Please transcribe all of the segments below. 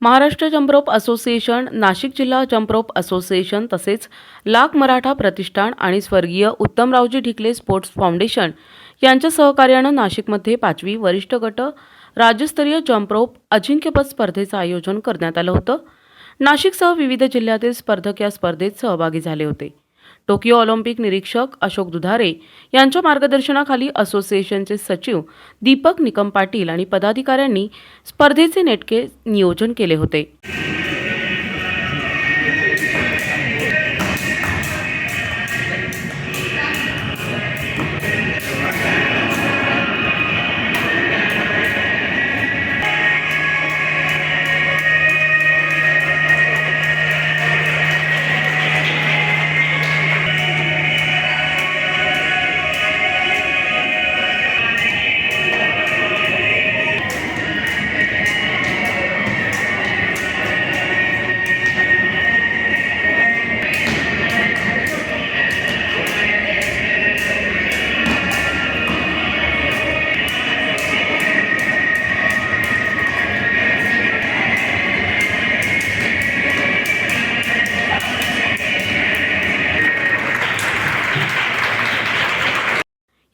Maharashtra जम्परोप association Nashik जिल्हा जम्परोप association तसेच लाख मराठा प्रतिष्ठान आणि स्वर्गीय उत्तमरावजी ढिकले स्पोर्ट्स फाउंडेशन यांच्या सहकार्यानं नाशिकमध्ये पाचवी वरिष्ठ गट राज्यस्तरीय जम्परोप अजिंक्यपद स्पर्धेचं आयोजन करण्यात आलं होतं. नाशिकसह विविध जिल्ह्यातील स्पर्धक या स्पर्धेत सहभागी झाले होते. टोकियो ऑलिम्पिक निरीक्षक अशोक दुधारे यांच्या मार्गदर्शनाखाली असोसिएशनचे सचिव दीपक निकम पाटील आणि पदाधिकाऱ्यांनी स्पर्धेचे नेटके नियोजन केले होते.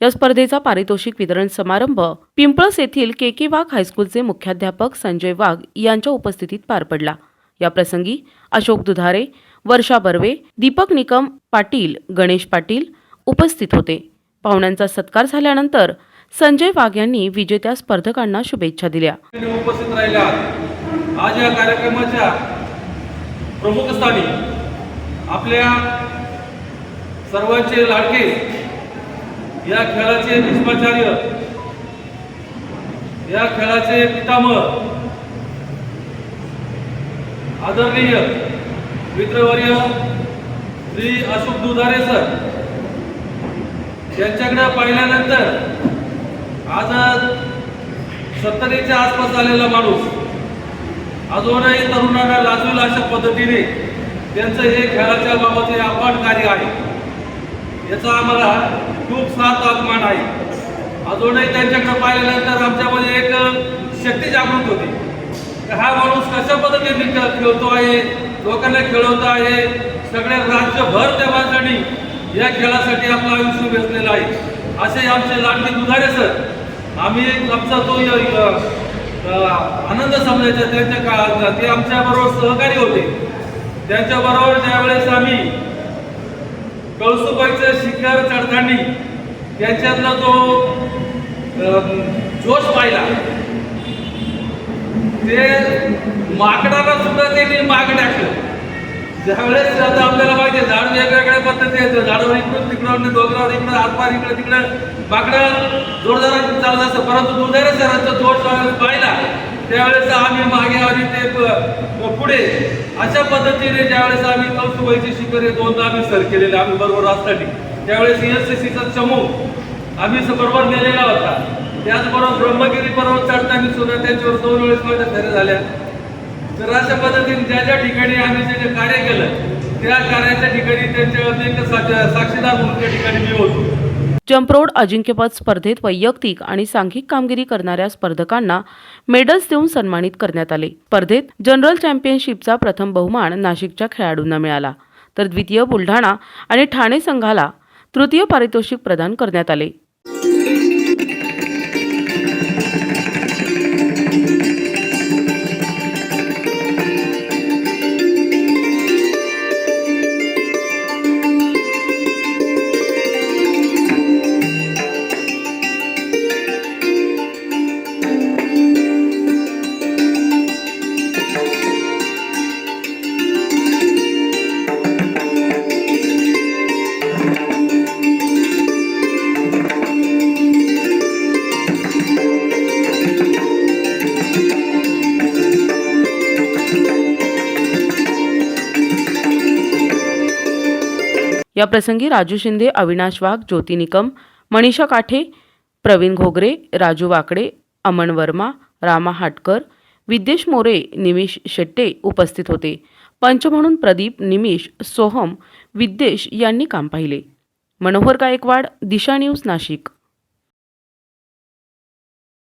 या स्पर्धेचा पारितोषिक वितरण समारंभ पिंपळस येथील के के वाघ हायस्कूलचे मुख्याध्यापक संजय वाघ यांच्या उपस्थितीत पार पडला. या प्रसंगी अशोक दुधारे वर्षा बर्वे दीपक निकम पाटील गणेश पाटील उपस्थित होते. पाहुण्यांचा सत्कार झाल्यानंतर संजय वाघ यांनी विजेत्या स्पर्धकांना शुभेच्छा दिल्या. उपस्थित राहिल्या आज या कार्यक्रमाच्या प्रमुख स्थानी आपल्या सर्वांचे लाडके या खेळाचे भीष्माचार्य या खेळाचे पितामह आदरणीय मित्रवर्य श्री अशोक दुधारे सर यांच्याकडे पाहिल्यानंतर आज सत्तरीच्या आसपास आलेला माणूस अजूनही तरुणांना लाजवेल अशा पद्धतीने त्यांचं हे खेळाच्या बाबत हे अफाट कार्य आहे. याचा आम्हाला खूप सात अभिमान आहे. अजूनही त्यांच्याकडे पाहिल्यानंतर आमच्यामध्ये एक शक्ती जागृत होती. हा माणूस कशा पद्धतीने खेळ- खेळतो आहे लोकांना खेळवतो आहे सगळ्या राज्यभर त्या माणसाने या खेळासाठी आपलं आयुष्य वेचलेलं आहे. असे आमचे लाडके दुधारे सर आम्ही आमचा तो आनंद समजायचा त्यांच्या काळात ते आमच्याबरोबर सहकारी होते. त्यांच्याबरोबर ज्यावेळेस आम्ही कळसुबाईचं शिखर चढताना त्यांच्यातला जो जोश पाहिला ते माकडाला सुद्धा त्यांनी माग टाकलं. ज्यावेळेस आता आपल्याला माहिती आहे झाड वेगवेगळ्या पद्धती आहेत झाडावर इकडून तिकडं डोंगरावर इकडं हातपार इकडे तिकडं. माकडं जोरदारात चालत असतं. परंतु दुधारे सरांचा जोश पाहिला त्यावेळेस आम्ही मागे आम्ही ते पुढे. अशा पद्धतीने ज्यावेळेस आम्ही कौतुबाईची शिखर हे दोनदा आम्ही सर केलेले आम्ही बरोबर असताना. त्यावेळेस एस एस सीचा चमू. आम्ही बरोबर नेलेला होता. त्याचबरोबर ब्रह्मगिरी पर्वत चढताना सुद्धा त्यांच्यावर दोन वेळेस माझ्या फेऱ्या झाल्या. तर अशा पद्धतीने ज्या ज्या ठिकाणी आम्ही जे जे कार्य केलं त्या कार्याच्या ठिकाणी त्यांच्या साक्षीदार म्हणून त्या ठिकाणी मी होतो. जम्परोड अजिंक्यपद स्पर्धेत वैयक्तिक आणि सांघिक कामगिरी करणाऱ्या स्पर्धकांना मेडल्स देऊन सन्मानित करण्यात आले. स्पर्धेत जनरल चॅम्पियनशिपचा प्रथम बहुमान नाशिकच्या खेळाडूंना मिळाला. तर द्वितीय बुलढाणा आणि ठाणे संघाला तृतीय पारितोषिक प्रदान करण्यात आले. या प्रसंगी राजू शिंदे अविनाश वाघ ज्योती निकम मनीषा काठे प्रवीण घोगरे राजू वाकडे अमन वर्मा रामा हाटकर विद्येश मोरे निमिष शेट्टे उपस्थित होते. पंच म्हणून प्रदीप निमिष सोहम विद्येश यांनी काम पाहिले. मनोहर गायकवाड दिशा न्यूज नाशिक.